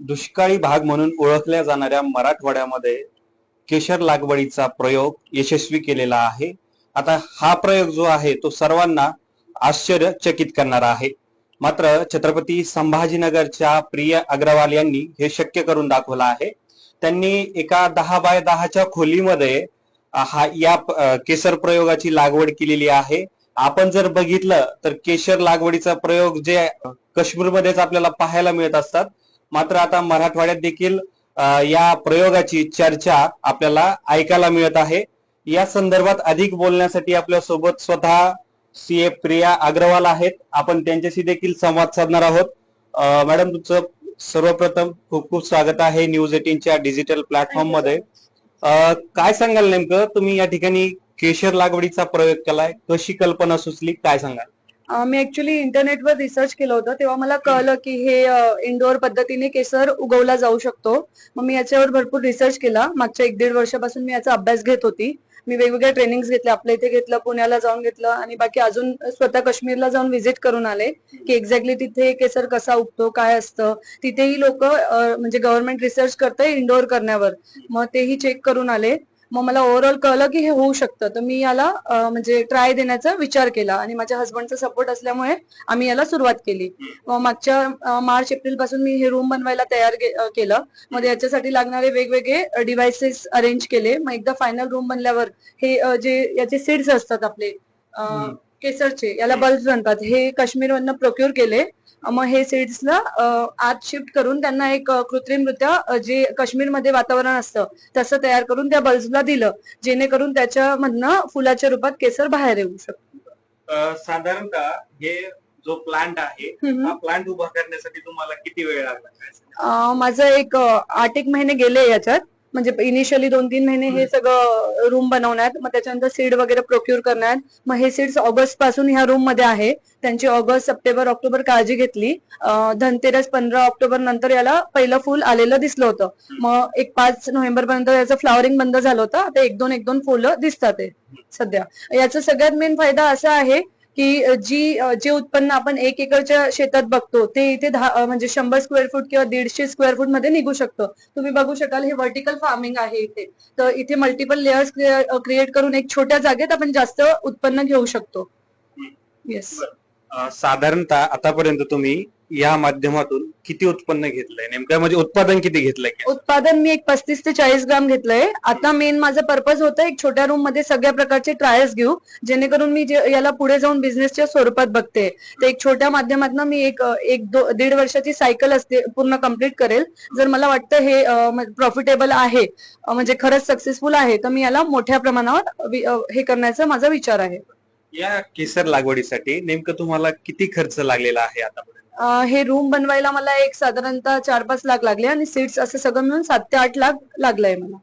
दुष्काळी भाग म्हणून ओळखल्या जाणाऱ्या मराठवाड्यामध्ये केशर लागवडीचा प्रयोग यशस्वी केलेला आहे. आता हा प्रयोग जो आहे तो सर्वांना आश्चर्यचकित करणारा आहे. मात्र छत्रपती संभाजीनगरच्या प्रिया अग्रवाल यांनी हे शक्य करून दाखवलं आहे. त्यांनी एका दहा बाय दहाच्या खोलीमध्ये हा या केसर प्रयोगाची लागवड केलेली आहे. आपण जर बघितलं तर केशर लागवडीचा प्रयोग जे काश्मीरमध्येच आपल्याला पाहायला मिळत असतात मात्र आता मराठवाड्यात देखील या प्रयोगाची चर्चा आपल्याला ऐकायला मिळत आहे. या संदर्भात अधिक बोलण्यासाठी आपल्यासोबत स्वतः सी प्रिया अग्रवाल आहेत. आपण त्यांच्याशी देखील संवाद साधणार आहोत. मॅडम तुमचं सर्वप्रथम खूप खूप स्वागत आहे न्यूज एटीनच्या डिजिटल प्लॅटफॉर्ममध्ये काय सांगाल नेमकं? तुम्ही या ठिकाणी केशर लागवडीचा प्रयोग केलाय. कशी कल्पना सुचली? काय सांगाल? मी ऍक्च्युली इंटरनेटवर रिसर्च केलं होतं तेव्हा मला कळलं की हे इंडोअर पद्धतीने केसर उगवला जाऊ शकतो. मग मी याच्यावर भरपूर रिसर्च केला. मागच्या एक दीड वर्षापासून मी याचा अभ्यास घेत होती. मी वेगवेगळ्या ट्रेनिंग घेतल्या. आपल्या इथे घेतलं पुण्याला जाऊन घेतलं आणि बाकी अजून स्वतः काश्मीरला जाऊन व्हिजिट करून आले की एक्झॅक्टली तिथे केसर कसा उगतो काय असतं. तिथेही लोक म्हणजे गव्हर्नमेंट रिसर्च करते इंडोअर करण्यावर. मग तेही चेक करून आले. मग मला ओव्हरऑल कळलं की हे होऊ शकतं. तर मी याला म्हणजे ट्राय देण्याचा विचार केला आणि माझ्या हस्बंडचा सपोर्ट असल्यामुळे आम्ही याला सुरुवात केली. मग मागच्या मार्च एप्रिलपासून मी हे रूम बनवायला तयार केलं. मग याच्यासाठी लागणारे वेगवेगळे डिव्हायसेस अरेंज केले. मग एकदा फायनल रूम बनल्यावर हे जे याचे सीड्स असतात आपले. केसरचे याला बल्ब म्हणतात. हे काश्मीरमधनं प्रोक्युअर केले. मग हे सीड्सला आत शिफ्ट करून त्यांना एक कृत्रिमरित्या जे काश्मीरमध्ये वातावरण असतं तसं तयार करून त्या बल्बला दिलं जेणेकरून त्याच्यामधनं फुलाच्या रूपात केसर बाहेर येऊ शकतो साधारणतः हे जो प्लांट आहे. हा प्लांट उभा करण्यासाठी तुम्हाला किती वेळ लागला माझं एक आठ एक महिने गेले याच्यात म्हणजे इनिशियली दोन तीन महिने हे सगळं रूम बनवण्यात मग त्याच्यानंतर सीड वगैरे प्रोक्यूर करण्यात. मग हे सीड्स ऑगस्टपासून ह्या रूममध्ये आहे. त्यांची ऑगस्ट सप्टेंबर ऑक्टोबर काळजी घेतली. धनतेरस पंधरा ऑक्टोबर नंतर याला पहिलं फुल आलेलं दिसलं होतं. मग एक पाच नोव्हेंबर पर्यंत याचं फ्लॉवरिंग बंद झालं होतं. आता एक दोन एक दोन फुलं दिसतात सध्या. याचा सगळ्यात मेन फायदा असा आहे की जी जे उत्पन्न आपण एक एकरच्या शेतात बघतो ते इथे दहा म्हणजे शंभर स्क्वेअर फूट किंवा दीडशे स्क्वेअर फूटमध्ये निघू शकतो. तुम्ही बघू शकाल हे व्हर्टिकल फार्मिंग आहे इथे. तर इथे मल्टिपल लेअर्स क्रिएट करून एक छोट्या जागेत आपण जास्त उत्पन्न घेऊ शकतो. येस साधारणतः आतापर्यंत तुम्ही या माध्यमातून किती उत्पन्न घेतलंय? नेमकं म्हणजे उत्पादन किती घेतलंय उत्पादन मी एक पस्तीस ते चाळीस ग्राम घेतलंय. आता मेन माझं पर्पज होता एक छोट्या रूममध्ये सगळ्या प्रकारचे ट्रायल्स घेऊ जेणेकरून मी जे- याला पुढे जाऊन बिझनेसच्या स्वरूपात बघते. तर एक छोट्या माध्यमातून मी एक एक दीड वर्षाची सायकल असते पूर्ण कंप्लीट करेल. जर मला वाटतं हे प्रॉफिटेबल आहे म्हणजे खरंच सक्सेसफुल आहे तर मी याला मोठ्या प्रमाणावर हे करण्याचा माझा विचार आहे. या केसर लागवडीसाठी नेमकं तुम्हाला किती खर्च लागलेला आहे आतापर्यंत? अ, हे रूम बनवायला मला एक साधारणतः चार पाच लाख लागले आणि सीट्स असं सगळं मिळून सात ते आठ लाख लागलंय मला.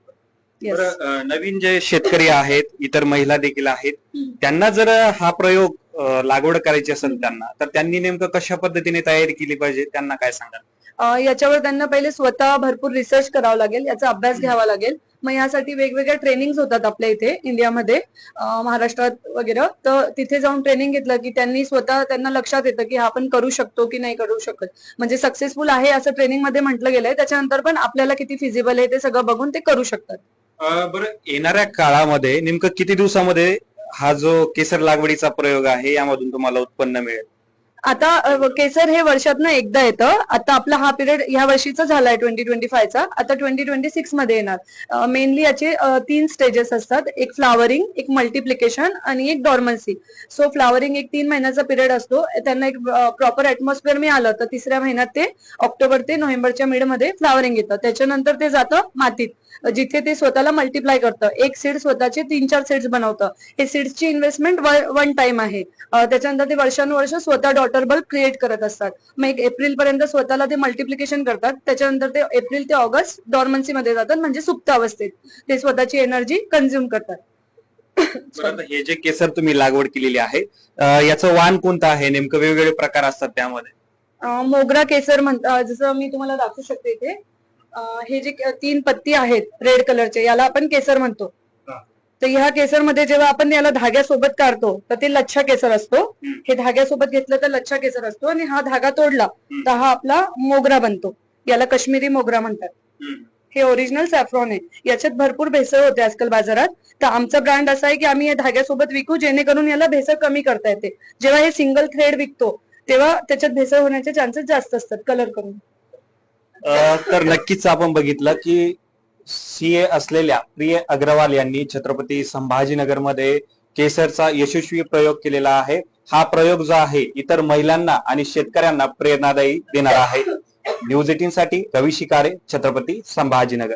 Yes. बरं अ, नवीन जे शेतकरी आहेत इतर महिला देखील आहेत त्यांना जर हा प्रयोग अ, लागवड करायची असेल त्यांना तर त्यांनी नेमकं कशा पद्धतीने तयारी केली पाहिजे? त्यांना काय सांगाल? याच्यावर त्यांना पहिले स्वतः भरपूर रिसर्च करावा लागेल याचा अभ्यास घ्यावा लागेल. मग यासाठी वेगवेगळ्या ट्रेनिंग होतात आपल्या इथे इंडियामध्ये महाराष्ट्रात वगैरे. तर तिथे जाऊन ट्रेनिंग घेतलं की त्यांनी स्वतः त्यांना लक्षात येतं की हा आपण करू शकतो की नाही करू शकत. म्हणजे सक्सेसफुल आहे असं ट्रेनिंगमध्ये म्हटलं गेलंय. त्याच्यानंतर पण आपल्याला किती फिजिबल आहे ते सगळं बघून ते करू शकतात. बरं येणाऱ्या काळामध्ये नेमकं किती दिवसामध्ये हा जो केसर लागवडीचा प्रयोग आहे यामधून तुम्हाला उत्पन्न मिळेल? आता केसर हे वर्षातनं एकदा येतं. आता आपला हा पिरियड ह्या वर्षीचा झालाय ट्वेंटी ट्वेंटी फायचा. आता ट्वेंटी ट्वेंटी सिक्समध्ये येणार. मेनली याचे तीन स्टेजेस असतात. एक फ्लावरिंग एक मल्टिप्लिकेशन आणि एक डॉर्मन्सी सो फ्लावरिंग एक तीन महिन्याचा पिरियड असतो. त्यांना एक प्रॉपर ऍटमॉस्फिअर मिळालं तर तिसऱ्या महिन्यात ते ऑक्टोबर ते नोव्हेंबरच्या मिडमध्ये फ्लावरिंग येतं. त्याच्यानंतर ते जातं मातीत. जिथे ते स्वतःला मल्टिप्लाय करतं. एक सीड स्वतःचे तीन चार सीड्स बनवतं. हे सीड्सची इन्व्हेस्टमेंट वन टाइम आहे. त्याच्यानंतर ते वर्षानुवर्ष स्वतः डॉटर बल्ब क्रिएट करत असतात. मग एक एप्रिल पर्यंत स्वतःला ते मल्टिप्लिकेशन करतात. त्याच्यानंतर ते एप्रिल ते ऑगस्ट डॉर्मन्सी मध्ये जातात म्हणजे सुप्त अवस्थेत. ते स्वतःची एनर्जी कन्झ्युम करतात. हे जे केसर तुम्ही लागवड केलेली आहे याचं वाण कोणतं आहे? नेमकं वेगवेगळे प्रकार असतात त्यामध्ये. मोगरा केसर म्हणतात जसं मी तुम्हाला दाखवू शकते इथे हे जे तीन पत्ती आहेत रेड कलरचे याला आपण केसर म्हणतो. तर ह्या केसरमध्ये जेव्हा आपण याला धाग्यासोबत काढतो तर ते लच्छा केसर असतो. हे धाग्यासोबत घेतलं तर लच्छा केसर असतो आणि हा धागा तोडला तर हा आपला मोगरा बनतो. याला काश्मीरी मोगरा म्हणतात. हे ओरिजिनल सॅफ्रॉन आहे. याच्यात भरपूर भेसळ होते आजकाल बाजारात. तर आमचा ब्रँड असा आहे की आम्ही या धाग्यासोबत विकू जेणेकरून याला भेसळ कमी करता येते. जेव्हा हे सिंगल थ्रेड विकतो तेव्हा त्याच्यात भेसळ होण्याचे चान्सेस जास्त असतात कलर करून. तर नक्कीच आपण बघितलं की सीए असलेल्या प्रिय अग्रवाल यांनी छत्रपती संभाजीनगरमध्ये केसरचा यशस्वी प्रयोग केलेला आहे. हा प्रयोग जो आहे इतर महिलांना आणि शेतकऱ्यांना प्रेरणादायी देणारा आहे. न्यूज एटीन साठी रवी शिकारे छत्रपती संभाजीनगर.